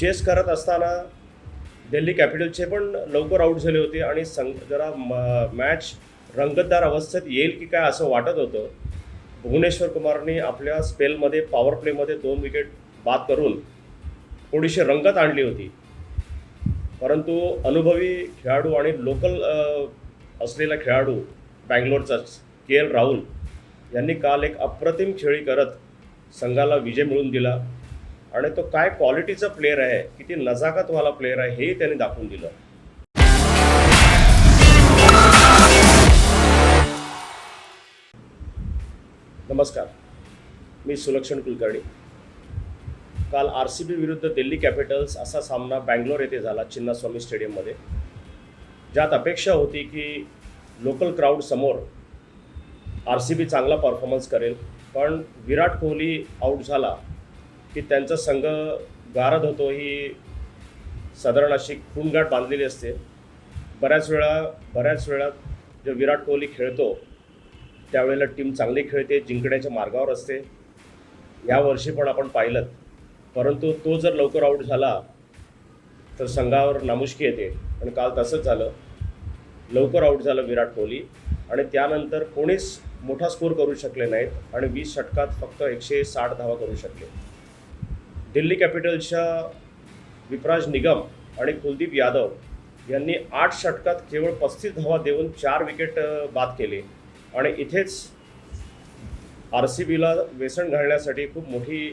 Chess करत असताना दिल्ली कॅपिटलचे पण लवकर आऊट झाले होते आणि संघ जरा म- मॅच रंगतदार अवस्थेत येईल की काय असं वाटत होतं. भुवनेश्वर कुमारने आपल्या स्पेलमध्ये पॉवर प्लेमध्ये दोन विकेट बाद करून थोडीशी रंगत आणली होती. परंतु अनुभवी खेळाडू आणि लोकल असलेला खेळाडू बँगलोरचाच के एल राहुल यांनी काल एक अप्रतिम खेळी करत संघाला विजय मिळवून दिला. आणि तो काय क्वालिटीचा प्लेअर आहे किती नजाकतवाला प्लेअर आहे हेही त्यांनी दाखवून दिलं. नमस्कार. मी सुलक्षण कुलकर्णी. काल आर सी बी विरुद्ध दिल्ली कॅपिटल्स असा सामना बँगलोर येथे झाला चिन्नास्वामी स्टेडियममध्ये. ज्यात अपेक्षा होती की लोकल क्राऊड समोर आर सी बी चांगला परफॉर्मन्स करेल पण विराट कोहली आऊट झाला. की त्यांचा संघ गारद होतो ही साधारण अशी खूनगाठ बांधलेली असते. बऱ्याच वेळा बऱ्याच वेळा जो विराट कोहली खेळतो त्यावेळेला टीम चांगली खेळते जिंकण्याच्या मार्गावर असते. यावर्षी पण आपण पाहिलं. परंतु तो जर लवकर आऊट झाला तर संघावर नामुष्की येते. आणि काल तसंच झालं. लवकर आऊट झालं विराट कोहली. आणि त्यानंतर कोणीच मोठा स्कोर करू शकले नाहीत. आणि वीस षटकात फक्त एकशे साठ धावा करू शकले. दिल्ली कॅपिटल्सच्या विपराज निगम आणि कुलदीप यादव यांनी आठ षटकात केवळ पस्तीस धावा देऊन चार विकेट बाद केले. आणि इथेच आर सी बीला वेसण घालण्यासाठी खूप मोठी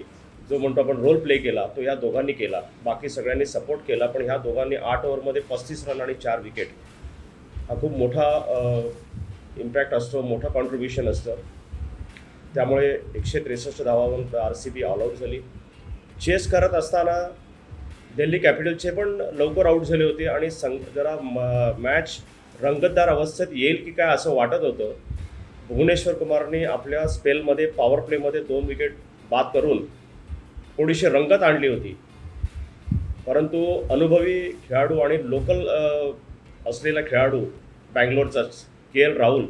जो म्हणतो आपण रोल प्ले केला तो या दोघांनी केला. बाकी सगळ्यांनी सपोर्ट केला पण ह्या दोघांनी आठ ओव्हरमध्ये पस्तीस रन आणि चार विकेट. हा खूप मोठा इम्पॅक्ट असतो मोठं कॉन्ट्रीब्युशन असतं. त्यामुळे एकशे त्रेसष्ट धावावरून R C B all out झाली. चेस करत असताना दिल्ली कॅपिटलचे पण लवकर आऊट झाले होते आणि संघ जरा म- मॅच रंगतदार अवस्थेत येईल की काय असं वाटत होतं. भुवनेश्वर कुमारने आपल्या स्पेलमध्ये पॉवर प्लेमध्ये दोन विकेट बाद करून थोडीशी रंगत आणली होती. परंतु अनुभवी खेळाडू आणि लोकल असलेला खेळाडू बँगलोरचाच के एल राहुल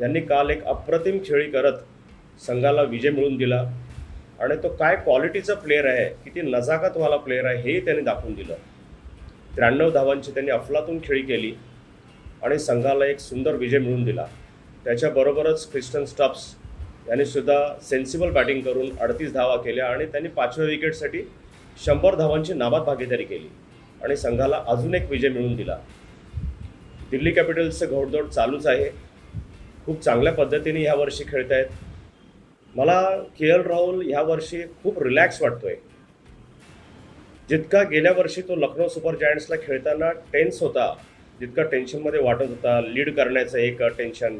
यांनी काल एक अप्रतिम खेळी करत संघाला विजय मिळवून दिला. आणि तो काय क्वालिटीचा प्लेअर आहे किती नजाकतवाला प्लेअर आहे हेही त्यांनी दाखवून दिलं. त्र्याण्णव धावांची त्यांनी अफलातून खेळी केली आणि संघाला एक सुंदर विजय मिळवून दिला. त्याच्याबरोबरच क्रिस्टन स्टॉप्स यांनी सुद्धा सेन्सिबल बॅटिंग करून अडतीस धावा केल्या आणि त्यांनी पाचव्या विकेटसाठी शंभर धावांची नाबाद भागीदारी केली आणि संघाला अजून एक विजय मिळवून दिला. दिल्ली कॅपिटल्सचं घोडदौड चालूच आहे. खूप चांगल्या पद्धतीने ह्यावर्षी खेळत आहेत मला के एल राहुल ह्या वर्षी खूप रिलॅक्स वाटतोय. जितका गेल्या वर्षी तो लखनौ सुपर जायंट्सला खेळताना टेन्स होता जितका टेन्शनमध्ये वाटत होता लीड करण्याचं एक टेन्शन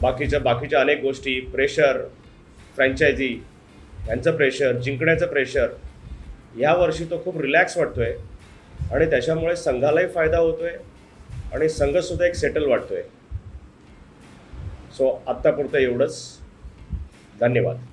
बाकीच्या बाकीच्या अनेक गोष्टी प्रेशर फ्रँचायझी यांचं प्रेशर जिंकण्याचं प्रेशर ह्या वर्षी तो खूप रिलॅक्स वाटतोय. आणि त्याच्यामुळे संघालाही फायदा होतोय आणि संघसुद्धा एक सेटल वाटतोय. सो आत्तापुरतं एवढंच. धन्यवाद